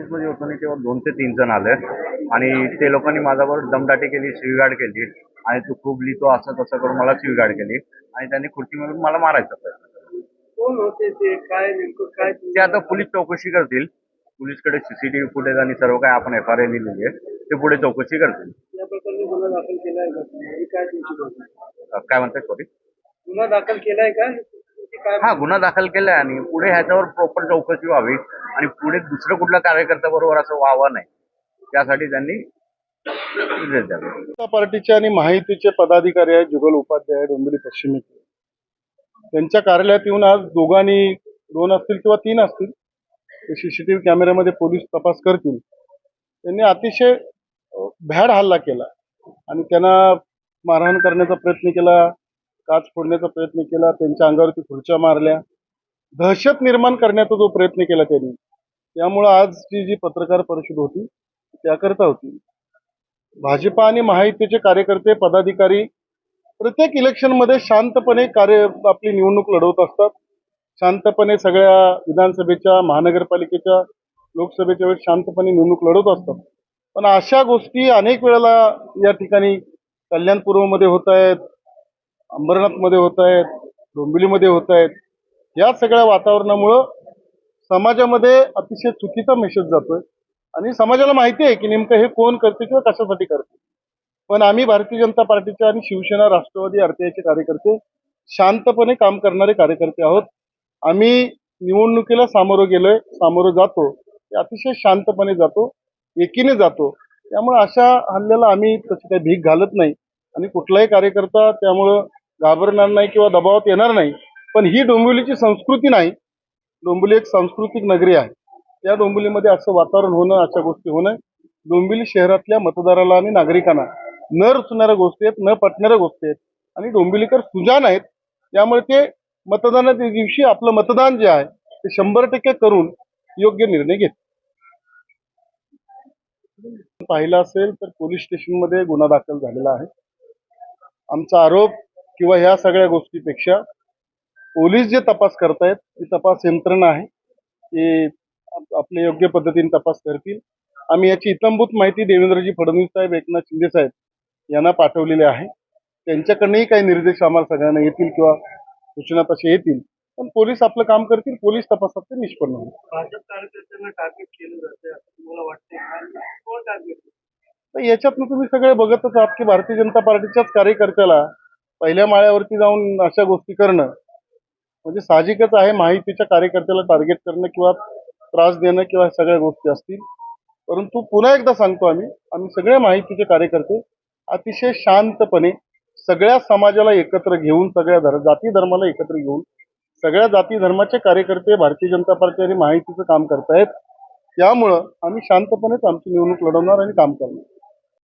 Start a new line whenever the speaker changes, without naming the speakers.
ऑफिसमध्ये होतो आणि तेव्हा दोन ते तीन जण आले. आणि ते लोकांनी माझ्याबरोबर दमदाटी केली शिवीगाड केली. आणि तू खूप लिहितो असं तसं करून मला शिवीगाड केली. आणि त्यांनी खुर्ची मिळून मला मारायचा प्रयत्न केला.
कोण होते ते? काय नेमकं काय
ते आता पोलीस चौकशी करतील. पोलीसकडे सीसीटीव्ही फुटेज आणि सर्व काय आपण एफ आर आय लिहिलेली आहे. ते पुढे चौकशी करतील.
या प्रकरणी गुन्हा दाखल केलाय का? ही काय तुमची?
अ, काय म्हणताय? सॉरी
गुन्हा दाखल केलाय का? काय
हा गुन्हा दाखल केलाय आणि पुढे ह्याच्यावर प्रॉपर चौकशी व्हावी. आणि पुढे दुसरं कुठल्या कार्यकर्त्या बरोबर असं व्हावं नाही. त्यासाठी त्यांनी
जनता पार्टीचे आणि माहितीचे पदाधिकारी आहेत जुगल उपाध्याय डोंबिवली पश्चिमेचे त्यांच्या कार्यालयात येऊन आज दोघांनी दोन असतील किंवा तीन असतील ते सीसीटीव्ही कॅमेऱ्यामध्ये पोलीस तपास करतील. त्यांनी अतिशय भ्याड हल्ला केला. आणि त्यांना मारहाण करण्याचा प्रयत्न केला काच फोडण्याचा प्रयत्न केला त्यांच्या अंगावरती खुर्च्या मारल्या. दहशत निर्माण करण्याचा जो प्रयत्न केला त्यांनी त्यामुळं आजची जी पत्रकार परिषद होती त्याकरता होती. भाजपा आणि महायुतीचे कार्यकर्ते पदाधिकारी प्रत्येक इलेक्शनमध्ये शांतपणे कार्य आपली निवडणूक लढवत असतात. शांतपणे सगळ्या विधानसभेच्या महानगरपालिकेच्या लोकसभेच्या वेळेस शांतपणे निवडणूक लढवत असतात. पण अशा गोष्टी अनेक वेळेला या ठिकाणी कल्याणपूर्वमध्ये होत आहेत अंबरनाथमध्ये होत आहेत डोंबिवलीमध्ये होत आहेत. या सगळ्या वातावरणामुळं समाजामध्ये अतिशय चुकीचा मेसेज जातोय. आणि समाजाला माहिती आहे की नेमकं हे कोण करते किंवा कशासाठी करते. पण आम्ही भारतीय जनता पार्टीचे आणि शिवसेना राष्ट्रवादी आरटीआयचे कार्यकर्ते शांतपणे काम करणारे कार्यकर्ते आहोत. आम्ही निवडणुकीला सामोरं गेलोय सामोरं जातो. ते अतिशय शांतपणे जातो एकीने जातो. त्यामुळे अशा हल्ल्याला आम्ही तशी काही भीक घालत नाही. आणि कुठलाही कार्यकर्ता त्यामुळं घाबरणार नाही किंवा दबावात येणार नाही. पण ही डोंबिवलीची संस्कृती नाही. डोंबिवली एक सांस्कृतिक नगरी आहे. त्या डोंबिवलीमध्ये असं वातावरण होणं अशा गोष्टी होणं डोंबिवली शहरातल्या मतदाराला आणि नागरिकांना न रुचणाऱ्या गोष्टी आहेत न पटणाऱ्या गोष्टी आहेत आणि डोंबिवलीकर सुजान आहेत. त्यामुळे ते मतदानाच्या दिवशी आपलं मतदान जे आहे ते शंभर टक्के करून योग्य निर्णय घेत. पाहिलं असेल तर पोलीस स्टेशनमध्ये गुन्हा दाखल झालेला आहे. आमचा आरोप किंवा ह्या सगळ्या गोष्टीपेक्षा पोलीस जे तपास करतायत ती तपास यंत्रणा आहे ते आप- आपल्या योग्य पद्धतीने तपास करतील. आम्ही याची इतंभूत माहिती देवेंद्रजी फडणवीस साहेब एकनाथ शिंदे साहेब यांना पाठवलेली आहे. त्यांच्याकडनंही काही निर्देश आम्हाला सगळ्यांना येतील किंवा सूचना तसे येतील. पण पोलीस आपलं काम करतील पोलीस तपासात ते निष्पन्न होईल.
भाजप कार्यकर्त्यांना टार्गेट केलं जाते असं तुम्हाला वाटते कोण टार्गेट
तर याच्यातनं तुम्ही सगळे बघतच आहात की भारतीय जनता पार्टीच्याच कार्यकर्त्याला पहिल्या माळ्यावरती जाऊन अशा गोष्टी करणं म्हणजे साहजिकच आहे माहितीच्या कार्यकर्त्याला टार्गेट करणं किंवा त्रास देणं किंवा सगळ्या गोष्टी असतील. परंतु पुन्हा एकदा सांगतो आम्ही आम्ही सगळे माहितीचे कार्यकर्ते अतिशय शांतपणे सगळ्या समाजाला एकत्र घेऊन सगळ्या धर जाती धर्माला एकत्र घेऊन सगळ्या जाती धर्माचे कार्यकर्ते भारतीय जनता पार्टी आणि माहितीचं काम करतायत. त्यामुळं आम्ही शांतपणेच आमची निवडणूक लढवणार आणि काम करणार.